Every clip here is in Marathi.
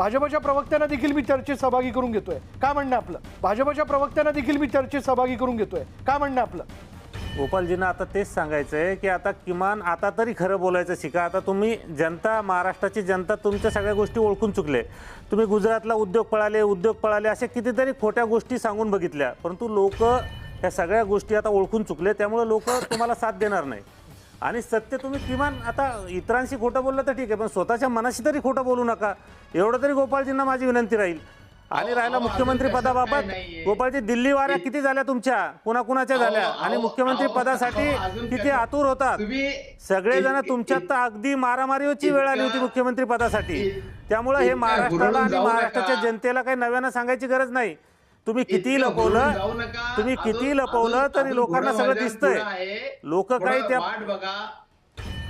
भाजपच्या प्रवक्त्यांना देखील मी चर्चेत सहभागी करून घेतोय. काय म्हणणं आपलं? भाजपच्या प्रवक्त्यांना देखील मी चर्चेत सहभागी करून घेतोय. काय म्हणणं आपलं? गोपालजींना आता तेच सांगायचं आहे की आता किमान आता तरी खरं बोलायचं शिका. आता तुम्ही जनता महाराष्ट्राची जनता तुमच्या सगळ्या गोष्टी ओळखून चुकले. तुम्ही गुजरातला उद्योग पळाले उद्योग पळाले अशा कितीतरी खोट्या गोष्टी सांगून बघितल्या. परंतु लोक ह्या सगळ्या गोष्टी आता ओळखून चुकले त्यामुळे लोक तुम्हाला साथ देणार नाही. आणि सत्य तुम्ही किमान आता इतरांशी खोटं बोललं तर ठीक आहे पण स्वतःच्या मनाशी तरी खोटं बोलू नका. एवढं तरी गोपालजींना माझी विनंती राहील. आणि राहिला मुख्यमंत्री पदाबाबत. गोपाळजी दिल्ली वाऱ्या किती झाल्या तुमच्या? कुणाकुणाच्या झाल्या? आणि मुख्यमंत्री पदासाठी किती आतुर होतात? सगळेजण तुमच्यात तर अगदी मारामारीची वेळ आली होती मुख्यमंत्री पदासाठी. त्यामुळे हे महाराष्ट्राला आणि महाराष्ट्राच्या. जनतेला काही नव्यानं सांगायची गरज नाही. तुम्ही किती लपवलं. तुम्ही किती लपवलं तरी लोकांना सगळं दिसतंय. लोक काही त्या वाट बघा.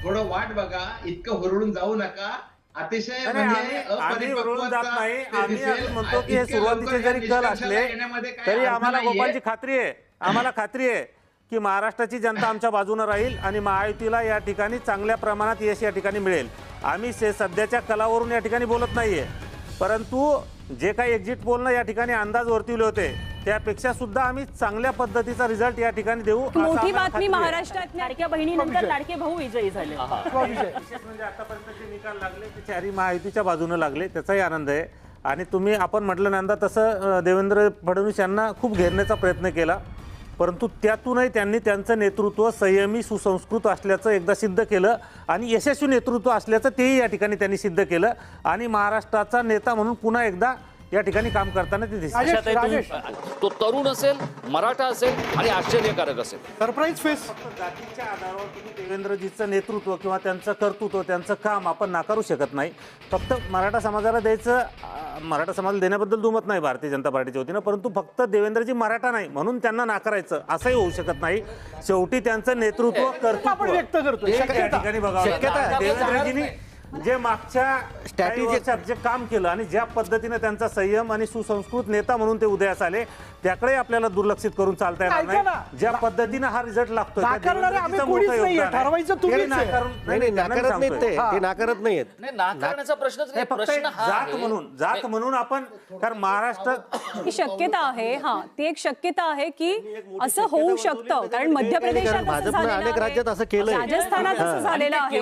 थोडं वाट बघा. इतकं हुरळून जाऊ नका. अतिशय म्हणजे आम्ही- आम्ही जात नाही. असं म्हणतो की हे सुरुवातीचे जरी कल असले तरी आम्हाला. गोपालची खात्री आहे. आम्हाला खात्री आहे की महाराष्ट्राची जनता आमच्या बाजूने राहील आणि महायुतीला या ठिकाणी चांगल्या प्रमाणात यश या ठिकाणी मिळेल. आम्ही सध्याच्या कलावरून या ठिकाणी बोलत नाहीये. परंतु जे काही एक्झिट पोलनं या ठिकाणी अंदाज वर्तवले होते त्यापेक्षा सुद्धा आम्ही चांगल्या पद्धतीचा रिझल्ट या ठिकाणी देऊ. मोठी बातमी. महाराष्ट्रात लाडक्या बहिणीनंतर लाडके भाऊ विजयी झाले. विशेष म्हणजे आतापर्यंत जे निकाल लागले ते चारही महायुतीच्या बाजूने लागले त्याचाही आनंद आहे. आणि तुम्ही आपण म्हटलं नंदा तसं देवेंद्र फडणवीस यांना खूप घेरण्याचा प्रयत्न केला. परंतु त्यातूनही त्यांनी त्यांचं नेतृत्व संयमी सुसंस्कृत असल्याचं एकदा सिद्ध केलं आणि यशस्वी नेतृत्व असल्याचं तेही या ठिकाणी त्यांनी सिद्ध केलं. आणि महाराष्ट्राचा नेता म्हणून पुन्हा एकदा या ठिकाणी काम करताना ते राजेश राजेश तुम्ही- तो तरुण असेल मराठा असेल आणि आश्चर्यकारक असेल. सरप्राईज फेस फक्त जातीच्या आधारावर तुम्ही देवेंद्रजीचं नेतृत्व किंवा त्यांचं कर्तृत्व त्यांचं काम आपण नाकारू शकत नाही. फक्त मराठा समाजाला द्यायचं मराठा समाजाला देण्याबद्दल दुमत नाही भारतीय जनता पार्टीच्या वतीनं परंतु फक्त देवेंद्रजी मराठा नाही म्हणून त्यांना नाकारायचं असंही होऊ शकत नाही. शेवटी त्यांचं नेतृत्व कर्तृत्व आपण व्यक्त करतोय. हे शक्यता. ठिकाणी बघावं लागेल. देवेंद्रजींनी जे मागच्या काही वर्षात जे काम केलं आणि ज्या पद्धतीने त्यांचा संयम आणि सुसंस्कृत नेता म्हणून ते उदयास आले त्याकडे आपल्याला दुर्लक्षित करून चालता येणार. नाही ज्या पद्धतीने हा रिझल्ट लागतोय त्या नाकारणारे आम्ही देवेंद्रजीचं कोणीच मोठं नाहीये. योगदान आहे. ठरवायचं ते तुम्हीच आहे. नाकारून- नाही नाही त्यांना मी नाकारत नाहीत नाकारण्याचा प्रश्नच नाही फक्त एक प्रश्न जात म्हणून जात म्हणून आपण कारण महाराष्ट्र ही शक्यता आहे हा ती एक शक्यता आहे की असं होऊ शकतं कारण मध्य प्रदेशात अनेक. राज्यात असं केलंय. राजस्थानात असं झालेलं आहे